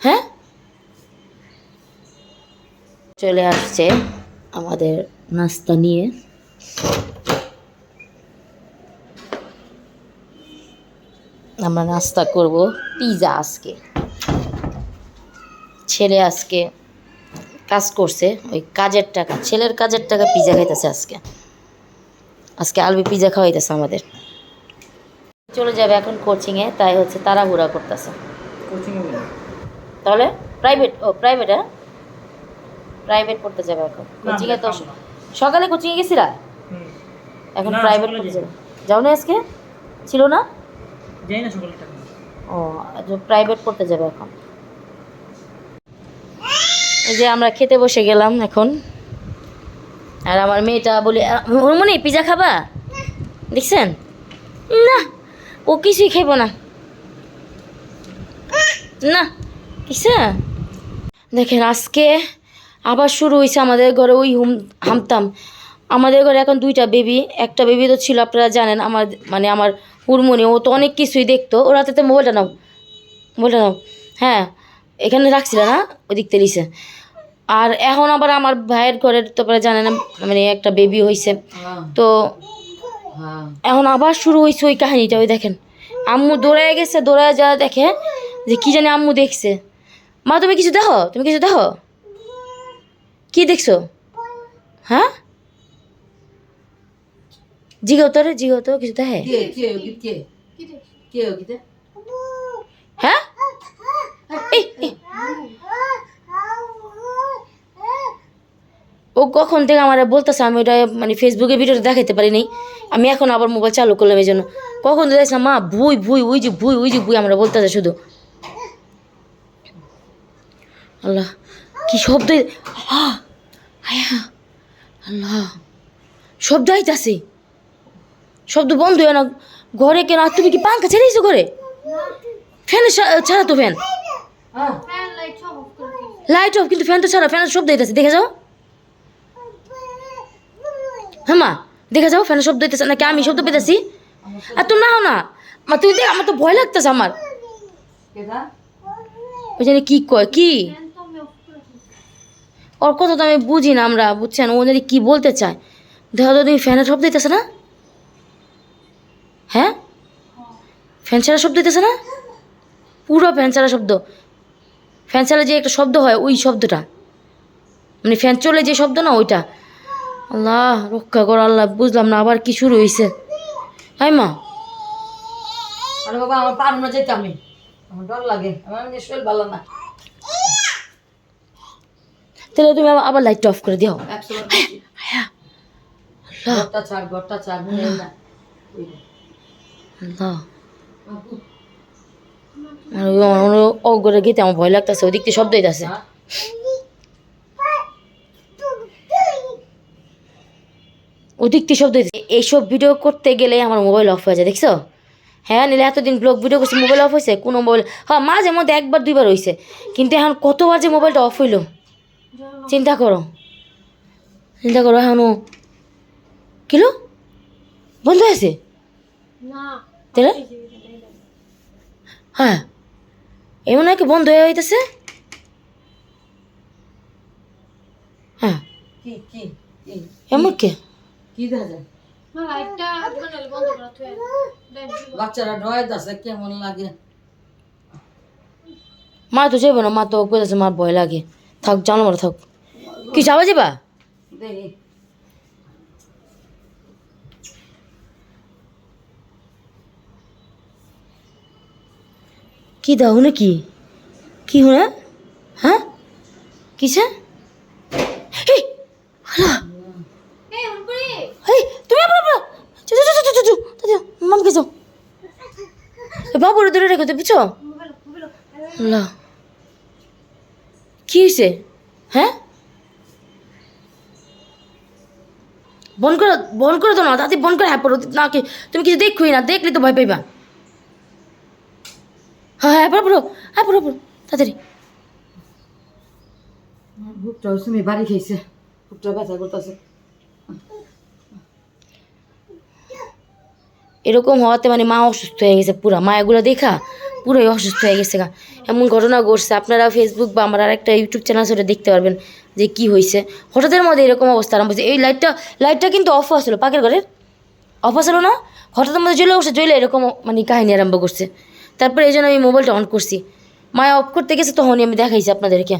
হ্যাঁ? চলে আসছে আমাদের নাস্তা নিয়ে। আমরা নাস্তা করব পিজা আজকে। ছেলে আজকে কাজ করছে, ওই কাজের টাকা, ছেলের কাজের টাকা পিজা খাইতেছে আজকে। আজকে আলবি পিজা খাওয়াইতেছে আমাদের। চলে যাবে এখন কোচিংয়ে তাই হচ্ছে তাড়াহুড়া করতেছে। তাহলে প্রাইভেট ও প্রাইভেট হ্যাঁ? প্রাইভেট পড়তে যাবে এখন। কোচিংয়ে তো সকালে কোচিংয়ে গেছিলা? এখন প্রাইভেট পড়তে যাবে। যাও না আজকে? ছিল না? যাই না সকালে ও প্রাইভেট পড়তে যাবে এখন। এই যে আমরা খেতে বসে গেলাম এখন। আর আমার মেয়েটা বলি মনে পিজা খাবা? দেখছেন? না। ও কিছুই খাইব না। না, কিসে? দেখেন, আজকে আবার শুরু হয়েছে আমাদের ঘরে ওই হুম, হামতাম। আমাদের ঘরে এখন দুইটা বেবি, একটা বেবি তো ছিল, আপনারা জানেন, আমার মানে আমার হুরমনি, ও তো অনেক কিছুই দেখতো। ওর হাতে তো মোবাইলটা নাও মোবাইলটা নাও। হ্যাঁ এখানে রাখছিল না ওই দিক তেলিছে আর এখন আবার আমার ভাইয়ের ঘরের তো আপনারা জানেন মানে একটা বেবি হয়েছে তো এখন আবার শুরু হয়েছে ওই কাহিনিটা ওই দেখেন। আম্মু দৌড়ায় গেছে দৌড়ায় যাওয়া দেখে যে কি জানি আম্মু দেখছে। মা তুমি কিছু দেখো? তুমি কিছু দেখো? কি দেখছ? হ্যাঁ? জিগত তো রে জিগত তো কিছু দেখে কে কে গীত কে কে গীতে হ্যাঁ এই, এই, ও কখন থেকে আমার বলতেছে আমি ওটা মানে ফেসবুকে ভিডিওটা দেখাতে পারিনি। আমি এখন আবার মোবাইল চালু করলাম এই জন্য কখন তো দেখছিলাম মা ভুই ভুই ওই যে ভুই ওই যে ভুই আমরা বলতেছে শুধু। আল্লাহ কি শব্দ আল্লাহ শব্দ আইতাছে। শব্দ বন্ধ হয় না। ঘরে কেন আর তুমি কি পাঙ্খা ছেড়েছো ঘরে? ফ্যান ছাড়া তো ফ্যান। হ্যাঁ। লাইট অফ কিন্তু ফ্যান তো ছাড়া ফ্যানের শব্দ হইতেছে দেখে যাও। হ্যাঁ মা দেখে যাও ফ্যানের শব্দ হইতেছে নাকি? আমি শব্দ পেতেছি? আর তুমি নাও না। মা তুই দেখ আমার তো ভয় লাগতেছে আমার। ওই জানি কি কয় কি? ওর কথা তো আমি বুঝি না আমরা বুঝছেন? ও জানি কি বলতে চায়। দেখো তো তুমি ফ্যানের শব্দ হইতেছে না? হ্যাঁ? ফ্যান ছাড়া শব্দ হইতেছে না? পুরো ফ্যান ছাড়া শব্দ। ফ্যান ছাড়া যে একটা শব্দ হয় ওই শব্দটা। মানে ফ্যান চলে যে শব্দ না ওইটা। আল্লাহ রক্ষা কর আল্লাহ বুঝলাম না আবার কি শুরু হয়েছে হাই মা। আরে বাবা আমার পারব না যেতে আমি। আমার ডর লাগে আমার শরীর ভালো না। তাহলে তুমি আবার- লাইটটা অফ করে দিও। ঘরটা ছাড় ঘরটা ছাড় না। আল্লাহ। আর আমার অগরে গেতে আমার ভয় লাগতেছে ওই দিক থেকে শব্দ হইতাছে। দিক শব্দ হইতেছে এইসব ভিডিও করতে গেলে আমার মোবাইল অফ হয়ে যায় দেখছ? হ্যাঁ নিলে এতদিন ব্লগ ভিডিও করছি মোবাইল অফ হয়েছে কোনো মোবাইল হ্যাঁ মাঝে মধ্যে একবার দুইবার হয়েছে। কিন্তু এখন কতবার যে মোবাইলটা অফ হইল? চিন্তা করো। চিন্তা করো এখনও কিলো বন্ধ আছে? তাহলে? হ্যাঁ। এমন নাকি বন্ধ হয়ে হইতেছে? হ্যাঁ। কি কি কি? এমন কে? কি দেখা বাচ্চারা আছে কেমন লাগে? মা তো যাব না মা তো বলেছে মার ভয় লাগে। থাক জানো মারা থাক। কি যাবা যাবা? দেখি কি দাও না কি কি হলো হ্যাঁ? কিসে? এই বাবুরে ধরে রেখো তো বুঝছ? আল্লাহ কি হয়েছে? হ্যাঁ? বন করে বন করে দাও না তাতে বন করে হ্যাঁ না, কি, তুমি কিছু দেখোই না, দেখলে তো ভয় পাইবা। হ্যাঁ হ্যাঁ পড়ো পড়ো হ্যাঁ পড়ো পড়ো তাড়াতাড়ি। ভুট্টা তুমি বাড়ি খেয়েছে ভুট্টা ব্যথা করতেছে। এরকম হওয়াতে মানে মা অসুস্থ হয়ে গেছে পুরা। মা এগুলো দেখা পুরোই অসুস্থ হয়ে গেছে গা। এমন ঘটনা ঘটছে। আপনারা ফেসবুক বা আমার আরেকটা ইউটিউব চ্যানেল সেটা দেখতে পারবেন যে কি হয়েছে হঠাৎের মধ্যে এরকম অবস্থা আরম্ভ হয়েছে এই লাইটটা লাইটটা কিন্তু অফ আসলো পাকের ঘরের অফ আসলো না? হঠাৎ মধ্যে জ্বলে উঠছে, জ্বলে এরকম মানে কাহিনী আরম্ভ করছে। তারপরে এই জন্য আমি মোবাইলটা অন করছি। মায়া অফ করতে গেছে, তখনই আমি দেখাইছি আপনাদেরকে।